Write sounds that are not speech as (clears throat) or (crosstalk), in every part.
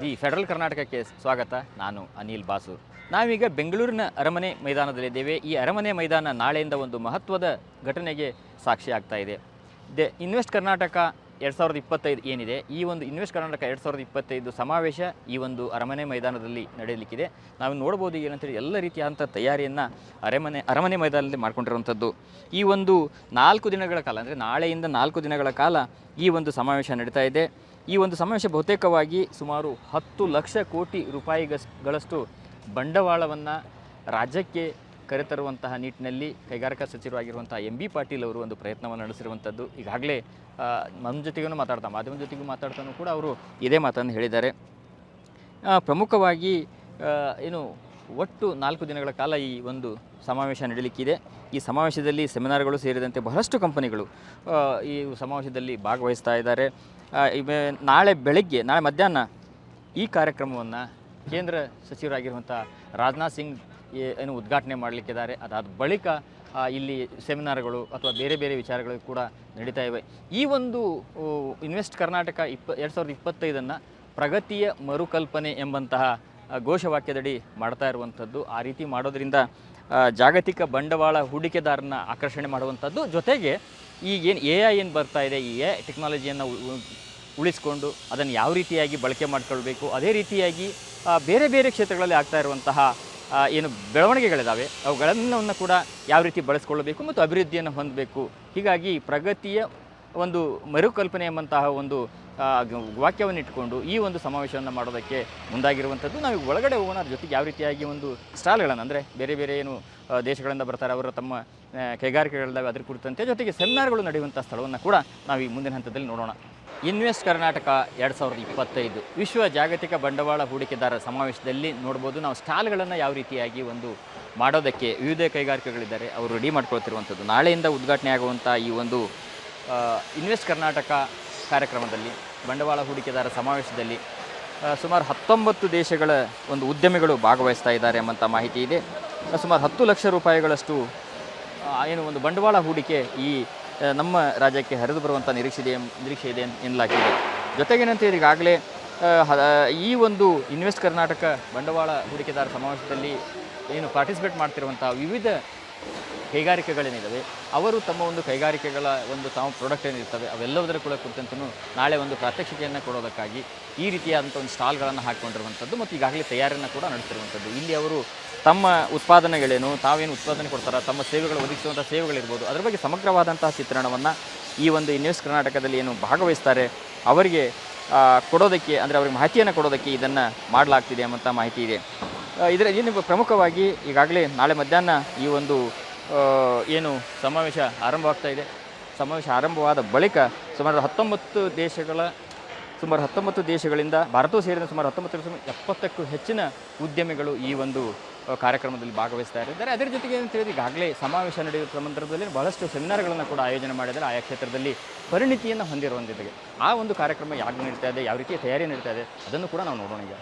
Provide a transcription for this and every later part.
The federal ಕರ್ನಾಟಕಕ್ಕೆ ಸ್ವಾಗತ, ನಾನು ಅನಿಲ್ ಬಾಸು. ನಾವೀಗ ಬೆಂಗಳೂರಿನ ಅರಮನೆ ಮೈದಾನದಲ್ಲಿದ್ದೇವೆ. ಈ ಅರಮನೆ ಮೈದಾನ ನಾಳೆಯಿಂದ ಒಂದು ಮಹತ್ವದ ಘಟನೆಗೆ ಸಾಕ್ಷಿ ಆಗ್ತಾ ಇದೆ. ದ ಇನ್ವೆಸ್ಟ್ ಕರ್ನಾಟಕ ಎರಡು ಸಾವಿರದ ಇಪ್ಪತ್ತೈದು ಏನಿದೆ? ಈ ಒಂದು ಇನ್ವೆಸ್ಟ್ ಕರ್ನಾಟಕ ಎರಡು ಸಾವಿರದ ಇಪ್ಪತ್ತೈದು ಸಮಾವೇಶ ಈ ಒಂದು ಅರಮನೆ ಮೈದಾನದಲ್ಲಿ ನಡೆಯಲಿಕ್ಕಿದೆ. ನಾವು ನೋಡ್ಬೋದು ಏನಂತೇಳಿ ಎಲ್ಲ ರೀತಿಯಾದಂಥ ತಯಾರಿಯನ್ನು ಅರಮನೆ ಅರಮನೆ ಮೈದಾನದಲ್ಲಿ ಮಾಡಿಕೊಂಡಿರುವಂಥದ್ದು. ಈ ಒಂದು ನಾಲ್ಕು ದಿನಗಳ ಕಾಲ, ಅಂದರೆ ನಾಳೆಯಿಂದ ನಾಲ್ಕು ದಿನಗಳ ಕಾಲ ಈ ಒಂದು ಸಮಾವೇಶ ನಡೀತಾ ಇದೆ. ಈ ಒಂದು ಸಮಾವೇಶ ಬಹುತೇಕವಾಗಿ ಸುಮಾರು ಹತ್ತು ಲಕ್ಷ ಕೋಟಿ ರೂಪಾಯಿಗಳಷ್ಟು ಬಂಡವಾಳವನ್ನು ರಾಜ್ಯಕ್ಕೆ ಕರೆತರುವಂತಹ ನಿಟ್ಟಿನಲ್ಲಿ ಕೈಗಾರಿಕಾ ಸಚಿವರಾಗಿರುವಂಥ ಎಂ ಬಿ ಪಾಟೀಲ್ ಅವರು ಒಂದು ಪ್ರಯತ್ನವನ್ನು ನಡೆಸಿರುವಂಥದ್ದು. ಈಗಾಗಲೇ ನಮ್ಮ ಜೊತೆಗೂ ಮಾತಾಡ್ತಾ ಮಾಧ್ಯಮ ಜೊತೆಗೂ ಮಾತಾಡ್ತಾನೂ ಕೂಡ ಅವರು ಇದೇ ಮಾತನ್ನು ಹೇಳಿದ್ದಾರೆ. ಪ್ರಮುಖವಾಗಿ ಏನು ಒಟ್ಟು ನಾಲ್ಕು ದಿನಗಳ ಕಾಲ ಈ ಒಂದು ಸಮಾವೇಶ ನಡೀಲಿಕ್ಕಿದೆ. ಈ ಸಮಾವೇಶದಲ್ಲಿ ಸೆಮಿನಾರ್ಗಳು ಸೇರಿದಂತೆ ಬಹಳಷ್ಟು ಕಂಪನಿಗಳು ಈ ಸಮಾವೇಶದಲ್ಲಿ ಭಾಗವಹಿಸ್ತಾ ಇದ್ದಾರೆ. ನಾಳೆ ಬೆಳಗ್ಗೆ, ನಾಳೆ ಮಧ್ಯಾಹ್ನ ಈ ಕಾರ್ಯಕ್ರಮವನ್ನು ಕೇಂದ್ರ ಸಚಿವರಾಗಿರುವಂಥ ರಾಜನಾಥ್ ಸಿಂಗ್ ಏನು ಉದ್ಘಾಟನೆ ಮಾಡಲಿಕ್ಕಿದ್ದಾರೆ. ಅದಾದ ಬಳಿಕ ಇಲ್ಲಿ ಸೆಮಿನಾರ್ಗಳು ಅಥವಾ ಬೇರೆ ಬೇರೆ ವಿಚಾರಗಳು ಕೂಡ ನಡೀತಾ ಇವೆ. ಈ ಒಂದು ಇನ್ವೆಸ್ಟ್ ಕರ್ನಾಟಕ ಇಪ್ಪ, ಎರಡು ಸಾವಿರದ ಇಪ್ಪತ್ತೈದನ್ನು ಪ್ರಗತಿಯ ಮರುಕಲ್ಪನೆ ಎಂಬಂತಹ ಘೋಷವಾಕ್ಯದಡಿ ಮಾಡ್ತಾ ಇರುವಂಥದ್ದು, ಆ ರೀತಿ ಮಾಡೋದ್ರಿಂದ ಜಾಗತಿಕ ಬಂಡವಾಳ ಹೂಡಿಕೆದಾರನ ಆಕರ್ಷಣೆ ಮಾಡುವಂಥದ್ದು. ಜೊತೆಗೆ ಈಗೇನು ಎ ಐ ಏನು ಬರ್ತಾ ಇದೆ, ಈ ಎ ಟೆಕ್ನಾಲಜಿಯನ್ನು ಉಳಿಸ್ಕೊಂಡು ಅದನ್ನು ಯಾವ ರೀತಿಯಾಗಿ ಬಳಕೆ ಮಾಡ್ಕೊಳ್ಬೇಕು, ಅದೇ ರೀತಿಯಾಗಿ ಬೇರೆ ಬೇರೆ ಕ್ಷೇತ್ರಗಳಲ್ಲಿ ಆಗ್ತಾ ಇರುವಂತಹ ಏನು ಬೆಳವಣಿಗೆಗಳಿದ್ದಾವೆ ಅವುಗಳನ್ನು ಕೂಡ ಯಾವ ರೀತಿ ಬಳಸ್ಕೊಳ್ಬೇಕು ಮತ್ತು ಅಭಿವೃದ್ಧಿಯನ್ನು ಹೊಂದಬೇಕು. ಹೀಗಾಗಿ ಪ್ರಗತಿಯ ಒಂದು ಮರುಕಲ್ಪನೆ ಎಂಬಂತಹ ಒಂದು ವಾಕ್ಯವನ್ನು ಇಟ್ಕೊಂಡು ಈ ಒಂದು ಸಮಾವೇಶವನ್ನು ಮಾಡೋದಕ್ಕೆ ಮುಂದಾಗಿರುವಂಥದ್ದು. ನಾವು ಒಳಗಡೆ ಹೋಗೋಣ ಅದ್ರ ಜೊತೆಗೆ ಯಾವ ರೀತಿಯಾಗಿ ಒಂದು ಸ್ಟಾಲ್ಗಳನ್ನು, ಅಂದರೆ ಬೇರೆ ಬೇರೆ ಏನು ದೇಶಗಳಿಂದ ಬರ್ತಾರೆ, ಅವರು ತಮ್ಮ ಕೈಗಾರಿಕೆಗಳಿದ್ದಾವೆ ಅದ್ರ ಕುರಿತಂತೆ ಜೊತೆಗೆ ಸೆಮಿನಾರ್ಗಳು ನಡೆಯುವಂಥ ಸ್ಥಳವನ್ನು ಕೂಡ ನಾವು ಈ ಮುಂದಿನ ಹಂತದಲ್ಲಿ ನೋಡೋಣ. ಇನ್ವೆಸ್ಟ್ ಕರ್ನಾಟಕ ಎರಡು ಸಾವಿರದ ಇಪ್ಪತ್ತೈದು ವಿಶ್ವ ಜಾಗತಿಕ ಬಂಡವಾಳ ಹೂಡಿಕೆದಾರರ ಸಮಾವೇಶದಲ್ಲಿ ನೋಡ್ಬೋದು ನಾವು ಸ್ಟಾಲ್ಗಳನ್ನು ಯಾವ ರೀತಿಯಾಗಿ ಒಂದು ಮಾಡೋದಕ್ಕೆ ವಿವಿಧ ಕೈಗಾರಿಕೆಗಳಿದ್ದಾರೆ, ಅವರು ರೆಡಿ ಮಾಡ್ಕೊಳ್ತಿರುವಂಥದ್ದು. ನಾಳೆಯಿಂದ ಉದ್ಘಾಟನೆ ಆಗುವಂಥ ಈ ಒಂದು ಇನ್ವೆಸ್ಟ್ ಕರ್ನಾಟಕ ಕಾರ್ಯಕ್ರಮದಲ್ಲಿ, ಬಂಡವಾಳ ಹೂಡಿಕೆದಾರ ಸಮಾವೇಶದಲ್ಲಿ ಸುಮಾರು ಹತ್ತೊಂಬತ್ತು ದೇಶಗಳ ಒಂದು ಉದ್ಯಮಿಗಳು ಭಾಗವಹಿಸ್ತಾ ಇದ್ದಾರೆ ಎಂಬಂಥ ಮಾಹಿತಿ ಇದೆ. ಸುಮಾರು ಹತ್ತು ಲಕ್ಷ ರೂಪಾಯಿಗಳಷ್ಟು ಏನು ಒಂದು ಬಂಡವಾಳ ಹೂಡಿಕೆ ಈ ನಮ್ಮ ರಾಜ್ಯಕ್ಕೆ ಹರಿದು ಬರುವಂಥ ನಿರೀಕ್ಷೆ ಇದೆ ನಿರೀಕ್ಷೆ ಇದೆ ಎನ್- ಎನ್ನಲಾಗಿದೆ. ಜೊತೆಗೇನಂತ ಈಗಾಗಲೇ ಈ ಒಂದು ಇನ್ವೆಸ್ಟ್ ಕರ್ನಾಟಕ ಬಂಡವಾಳ ಹೂಡಿಕೆದಾರ ಸಮಾವೇಶದಲ್ಲಿ ಏನು ಪಾರ್ಟಿಸಿಪೇಟ್ ಮಾಡ್ತಿರುವಂಥ ವಿವಿಧ ಕೈಗಾರಿಕೆಗಳೇನಿದ್ದಾವೆ ಅವರು ತಮ್ಮ ಒಂದು ಕೈಗಾರಿಕೆಗಳ ಒಂದು ತಾವು ಪ್ರಾಡಕ್ಟ್ ಏನಿರ್ತವೆ ಅವೆಲ್ಲದರ ಕೂಡ ಕುರಿತಂತೂ ನಾಳೆ ಒಂದು ಪ್ರಾತ್ಯಕ್ಷಿಕೆಯನ್ನು ಕೊಡೋದಕ್ಕಾಗಿ ಈ ರೀತಿಯಾದಂಥ ಒಂದು ಸ್ಟಾಲ್ಗಳನ್ನು ಹಾಕ್ಕೊಂಡಿರುವಂಥದ್ದು ಮತ್ತು ಈಗಾಗಲೇ ತಯಾರಿಯನ್ನು ಕೂಡ ನಡೆಸಿರುವಂಥದ್ದು ಇಲ್ಲಿ ಅವರು ತಮ್ಮ ಉತ್ಪಾದನೆಗಳೇನು, ತಾವೇನು ಉತ್ಪಾದನೆ ಕೊಡ್ತಾರೆ, ತಮ್ಮ ಸೇವೆಗಳು ಒದಗಿಸುವಂಥ ಸೇವೆಗಳಿರ್ಬೋದು, ಅದರ ಬಗ್ಗೆ ಸಮಗ್ರವಾದಂತಹ ಚಿತ್ರಣವನ್ನು ಈ ಒಂದು ಇನ್ವೆಸ್ಟ್ ಕರ್ನಾಟಕದಲ್ಲಿ ಏನು ಭಾಗವಹಿಸ್ತಾರೆ, ಅವರಿಗೆ ಕೊಡೋದಕ್ಕೆ, ಅಂದರೆ ಅವ್ರಿಗೆ ಮಾಹಿತಿಯನ್ನು ಕೊಡೋದಕ್ಕೆ ಇದನ್ನು ಮಾಡಲಾಗ್ತಿದೆ ಅಂತ ಮಾಹಿತಿ ಇದೆ. ಇದರ ಏನು ಪ್ರಮುಖವಾಗಿ ಈಗಾಗಲೇ ನಾಳೆ ಮಧ್ಯಾಹ್ನ ಈ ಒಂದು ಏನು ಸಮಾವೇಶ ಆರಂಭವಾಗ್ತಾ ಇದೆ. ಸಮಾವೇಶ ಆರಂಭವಾದ ಬಳಿಕ ಸುಮಾರು ಹತ್ತೊಂಬತ್ತು ದೇಶಗಳ, ಸುಮಾರು ಹತ್ತೊಂಬತ್ತು ದೇಶಗಳಿಂದ ಭಾರತವು ಸೇರಿದ ಸುಮಾರು ಹತ್ತೊಂಬತ್ತು ಸುಮಾರು ಎಪ್ಪತ್ತಕ್ಕೂ ಹೆಚ್ಚಿನ ಉದ್ಯಮಿಗಳು ಈ ಒಂದು ಕಾರ್ಯಕ್ರಮದಲ್ಲಿ ಭಾಗವಹಿಸ್ತಾ ಇದ್ದಾರೆ. ಅದರ ಜೊತೆಗೆ ಏನು ಹೇಳಿದ್ರೆ ಈಗಾಗಲೇ ಸಮಾವೇಶ ನಡೆಯುವ ಸಂದರ್ಭದಲ್ಲಿ ಬಹಳಷ್ಟು ಸೆಮಿನಾರ್ಗಳನ್ನು ಕೂಡ ಆಯೋಜನೆ ಮಾಡಿದ್ದಾರೆ. ಆಯಾ ಕ್ಷೇತ್ರದಲ್ಲಿ ಪರಿಣಿತಿಯನ್ನು ಹೊಂದಿರುವಂಥದ್ದಿದೆ ಆ ಒಂದು ಕಾರ್ಯಕ್ರಮ ಯಾವಾಗ ನಡೀತಾ ಇದೆ, ಯಾವ ರೀತಿಯ ತಯಾರಿ ನಡೀತಾ ಇದೆ, ಅದನ್ನು ಕೂಡ ನಾವು ನೋಡೋಣ ಈಗ.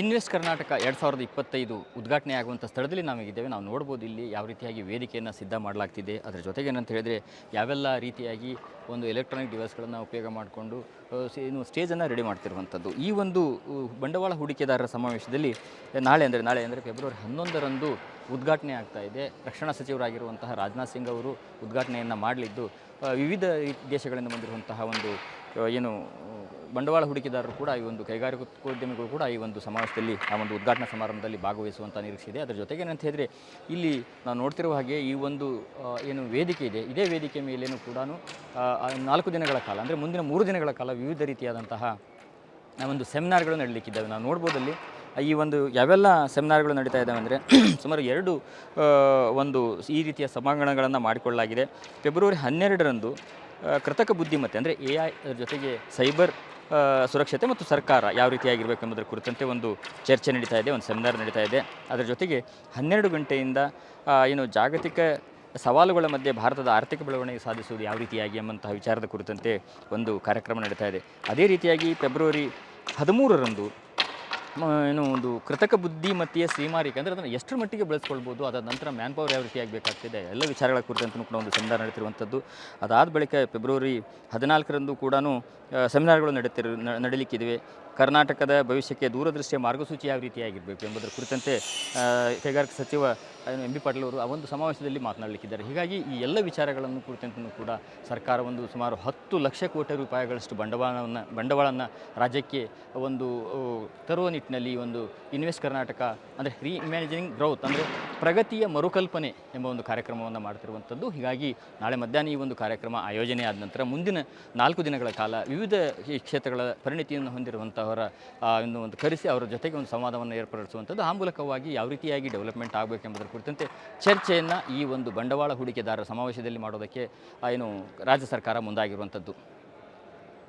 ಇನ್ವೆಸ್ಟ್ ಕರ್ನಾಟಕ ಎರಡು ಸಾವಿರದ ಇಪ್ಪತ್ತೈದು ಉದ್ಘಾಟನೆ ಆಗುವಂಥ ಸ್ಥಳದಲ್ಲಿ ನಾವೀಗಿದ್ದೇವೆ. ನಾವು ನೋಡ್ಬೋದು ಇಲ್ಲಿ ಯಾವ ರೀತಿಯಾಗಿ ವೇದಿಕೆಯನ್ನು ಸಿದ್ಧ ಮಾಡಲಾಗ್ತಿದೆ. ಅದರ ಜೊತೆಗೆ ಏನಂತ ಹೇಳಿದ್ರೆ ಯಾವೆಲ್ಲ ರೀತಿಯಾಗಿ ಒಂದು ಎಲೆಕ್ಟ್ರಾನಿಕ್ ಡಿವೈಸ್ಗಳನ್ನು ಉಪಯೋಗ ಮಾಡಿಕೊಂಡು ಏನು ಸ್ಟೇಜನ್ನು ರೆಡಿ ಮಾಡ್ತಿರುವಂಥದ್ದು. ಈ ಒಂದು ಬಂಡವಾಳ ಹೂಡಿಕೆದಾರರ ಸಮಾವೇಶದಲ್ಲಿ ನಾಳೆ ಅಂದರೆ ನಾಳೆ ಅಂದರೆ ಫೆಬ್ರವರಿ ಹನ್ನೊಂದರಂದು ಉದ್ಘಾಟನೆ ಆಗ್ತಾ ಇದೆ. ರಕ್ಷಣಾ ಸಚಿವರಾಗಿರುವಂತಹ ರಾಜನಾಥ್ ಸಿಂಗ್ ಅವರು ಉದ್ಘಾಟನೆಯನ್ನು ಮಾಡಲಿದ್ದು ವಿವಿಧ ದೇಶಗಳಿಂದ ಬಂದಿರುವಂತಹ ಒಂದು ಏನು, ಬಂಡವಾಳ ಹೂಡಿಕೆದಾರರು ಕೂಡ ಈ ಒಂದು ಕೈಗಾರಿಕೋದ್ಯಮಿಗಳು ಕೂಡ ಈ ಒಂದು ಸಮಾವೇಶದಲ್ಲಿ, ಆ ಒಂದು ಉದ್ಘಾಟನಾ ಸಮಾರಂಭದಲ್ಲಿ ಭಾಗವಹಿಸುವಂಥ ನಿರೀಕ್ಷೆ ಇದೆ ಅದರ ಜೊತೆಗೆ ಏನಂತ ಹೇಳಿದರೆ, ಇಲ್ಲಿ ನಾವು ನೋಡ್ತಿರುವ ಹಾಗೆ ಈ ಒಂದು ಏನು ವೇದಿಕೆ ಇದೆ. ಇದೇ ವೇದಿಕೆ ಮೇಲೇನು ಕೂಡ ನಾಲ್ಕು ದಿನಗಳ ಕಾಲ, ಅಂದರೆ ಮುಂದಿನ ಮೂರು ದಿನಗಳ ಕಾಲ ವಿವಿಧ ರೀತಿಯಾದಂತಹ ಒಂದು ಸೆಮಿನಾರ್ಗಳು ನಡೀಲಿಕ್ಕಿದ್ದಾವೆ. ನಾವು ನೋಡ್ಬೋದಲ್ಲಿ ಈ ಒಂದು ಯಾವೆಲ್ಲ ಸೆಮಿನಾರ್ಗಳು ನಡೀತಾ ಇದ್ದಾವೆ ಅಂದರೆ, (clears throat) ಸುಮಾರು ಎರಡು ಒಂದು ಈ ರೀತಿಯ ಸಭಾಂಗಣಗಳನ್ನು ಮಾಡಿಕೊಳ್ಳಲಾಗಿದೆ. ಫೆಬ್ರವರಿ ಹನ್ನೆರಡರಂದು ಕೃತಕ ಬುದ್ಧಿಮತ್ತೆ ಅಂದರೆ ಎ ಐ ಜೊತೆಗೆ ಸೈಬರ್ ಸುರಕ್ಷತೆ ಮತ್ತು ಸರ್ಕಾರ ಯಾವ ರೀತಿಯಾಗಿರಬೇಕು ಎಂಬುದರ ಕುರಿತಂತೆ ಒಂದು ಚರ್ಚೆ ನಡೀತಾ ಇದೆ, ಒಂದು ಸೆಮಿನಾರ್ ನಡೀತಾ ಇದೆ. ಅದರ ಜೊತೆಗೆ ಹನ್ನೆರಡು ಗಂಟೆಯಿಂದ ಏನು ಜಾಗತಿಕ ಸವಾಲುಗಳ ಮಧ್ಯೆ ಭಾರತದ ಆರ್ಥಿಕ ಬೆಳವಣಿಗೆ ಸಾಧಿಸುವುದು ಯಾವ ರೀತಿಯಾಗಿ ಎಂಬಂತಹ ವಿಚಾರದ ಕುರಿತಂತೆ ಒಂದು ಕಾರ್ಯಕ್ರಮ ನಡೀತಾ ಇದೆ. ಅದೇ ರೀತಿಯಾಗಿ ಫೆಬ್ರವರಿ ಹದಿಮೂರರಂದು ಏನು, ಒಂದು ಕೃತಕ ಬುದ್ಧಿಮತ್ತೆಯ ಸೀಮಾರಿಕೆ ಅಂದರೆ ಅದನ್ನು ಎಷ್ಟರ ಮಟ್ಟಿಗೆ ಬೆಳೆಸ್ಕೊಳ್ಬೋದು, ಅದಾದ ನಂತರ ಮ್ಯಾನ್ ಪವರ್ ಯಾವ ರೀತಿಯಾಗಿ ಬೇಕಾಗ್ತಿದೆ ಎಲ್ಲ ವಿಚಾರಗಳ ಕುರಿತಂತೂ ಕೂಡ ಒಂದು ಸೆಮಿನಾರ್ ನಡೆತಿರುವಂಥದ್ದು. ಅದಾದ ಬಳಿಕ ಫೆಬ್ರವರಿ ಹದಿನಾಲ್ಕರಂದು ಕೂಡ ಸೆಮಿನಾರ್ಗಳು ನಡೀತಿರು, ನ- ನಡೀಲಿಕ್ಕಿವೆ ಕರ್ನಾಟಕದ ಭವಿಷ್ಯಕ್ಕೆ ದೂರದೃಷ್ಟಿಯ ಮಾರ್ಗಸೂಚಿ ಯಾವ ರೀತಿಯಾಗಿರಬೇಕು ಎಂಬುದರ ಕುರಿತಂತೆ ಕೈಗಾರಿಕೆ ಸಚಿವ ಎಂ ಬಿ ಪಾಟೀಲ್ ಅವರು ಆ ಒಂದು ಸಮಾವೇಶದಲ್ಲಿ ಮಾತನಾಡಲಿಕ್ಕಿದ್ದಾರೆ. ಹೀಗಾಗಿ ಈ ಎಲ್ಲ ವಿಚಾರಗಳನ್ನು ಕುರಿತಂತೆ ಕೂಡ ಸರ್ಕಾರ ಒಂದು ಸುಮಾರು ಹತ್ತು ಲಕ್ಷ ಕೋಟಿ ರೂಪಾಯಿಗಳಷ್ಟು ಬಂಡವಾಳವನ್ನು ಬಂಡವಾಳವನ್ನು ರಾಜ್ಯಕ್ಕೆ ಒಂದು ತರುವ ನಿಟ್ಟಿನಲ್ಲಿ ಒಂದು ಇನ್ವೆಸ್ಟ್ ಕರ್ನಾಟಕ, ಅಂದರೆ ರೀ ಇಮ್ಯಾಜಿನಿಂಗ್ ಗ್ರೌತ್ ಅಂದರೆ ಪ್ರಗತಿಯ ಮರುಕಲ್ಪನೆ ಎಂಬ ಒಂದು ಕಾರ್ಯಕ್ರಮವನ್ನು ಮಾಡ್ತಿರುವಂಥದ್ದು. ಹೀಗಾಗಿ ನಾಳೆ ಮಧ್ಯಾಹ್ನ ಈ ಒಂದು ಕಾರ್ಯಕ್ರಮ ಆಯೋಜನೆ ಆದ ನಂತರ ಮುಂದಿನ ನಾಲ್ಕು ದಿನಗಳ ಕಾಲ ವಿವಿಧ ಕ್ಷೇತ್ರಗಳ ಪರಿಣಿತಿಯನ್ನು ಹೊಂದಿರುವಂಥವರ ಆ, ಒಂದು ಒಂದು ಕರೆಸಿ ಅವರ ಜೊತೆಗೆ ಒಂದು ಸಂವಾದವನ್ನು ಏರ್ಪಡಿಸುವಂಥದ್ದು. ಆ ಮೂಲಕವಾಗಿ ಯಾವ ರೀತಿಯಾಗಿ ಡೆವಲಪ್ಮೆಂಟ್ ಆಗಬೇಕೆಂಬುದರ ಕುರಿತಂತೆ ಚರ್ಚೆಯನ್ನು ಈ ಒಂದು ಬಂಡವಾಳ ಹೂಡಿಕೆದಾರರ ಸಮಾವೇಶದಲ್ಲಿ ಮಾಡೋದಕ್ಕೆ ಏನು ರಾಜ್ಯ ಸರ್ಕಾರ ಮುಂದಾಗಿರುವಂಥದ್ದು.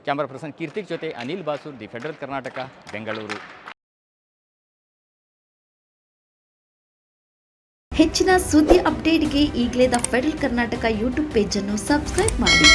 ಕ್ಯಾಮರಾ ಪರ್ಸನ್ ಕೀರ್ತಿ ಜೊತೆ ಅನಿಲ್ ಬಾಸೂರ್ ದಿ ಫೆಡರಲ್ ಕರ್ನಾಟಕ ಬೆಂಗಳೂರು. ಹೆಚ್ಚಿನ ಸುದ್ದಿ ಅಪ್ಡೇಟ್ಗೆ ಈಗಲೇ ದ ಫೆಡರಲ್ ಕರ್ನಾಟಕ ಯೂಟ್ಯೂಬ್ ಪೇಜನ್ನು ಸಬ್ಸ್ಕ್ರೈಬ್ ಮಾಡಿ.